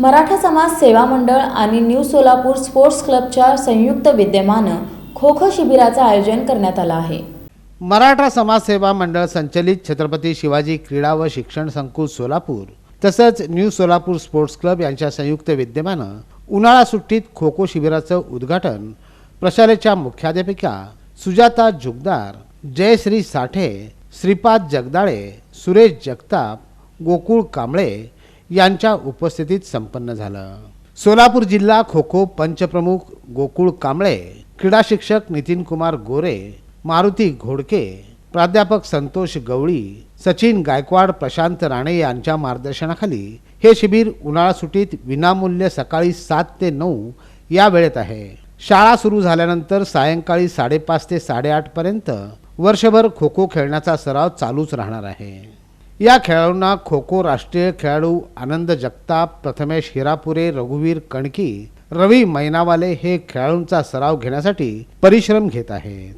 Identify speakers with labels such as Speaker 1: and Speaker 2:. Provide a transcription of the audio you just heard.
Speaker 1: मराठा समाज सेवा मंडळ आणि न्यू सोलापूर स्पोर्ट्स क्लबच्या संयुक्त विद्यमानं खो खो शिबिराचं आयोजन करण्यात आलं आहे.
Speaker 2: मराठा समाज सेवा मंडळ संचलित छत्रपती शिवाजी क्रीडा व शिक्षण संकुल सोलापूर तसंच न्यू सोलापूर स्पोर्ट्स क्लब यांच्या संयुक्त विद्यमानं उन्हाळा सुट्टीत खो खो शिबिराचं उद्घाटन प्रशालेच्या मुख्याध्यापिका सुजाता जुगदार जयश्री साठे श्रीपाद जगदाळे सुरेश जगताप गोकुळ कांबळे यांच्या उपस्थितीत संपन्न झालं. सोलापूर जिल्हा खो खो पंचप्रमुख गोकुळ कांबळे क्रीडा शिक्षक नितीन कुमार गोरे मारुती घोडके प्राध्यापक संतोष गवळी सचिन गायकवाड प्रशांत राणे यांच्या मार्गदर्शनाखाली हे शिबिर उन्हाळा सुटीत विनामूल्य सकाळी सात ते नऊ या वेळेत आहे. शाळा सुरू झाल्यानंतर सायंकाळी साडेपाच ते साडेआठपर्यंत वर्षभर खो खो खेळण्याचा सराव चालूच राहणार आहे. या खेळाडूंना खो खो राष्ट्रीय खेळाडू आनंद जगताप प्रथमेश हिरापुरे रघुवीर कणकी रवी मैनावाले हे खेळाडूंचा सराव घेण्यासाठी परिश्रम घेत आहेत.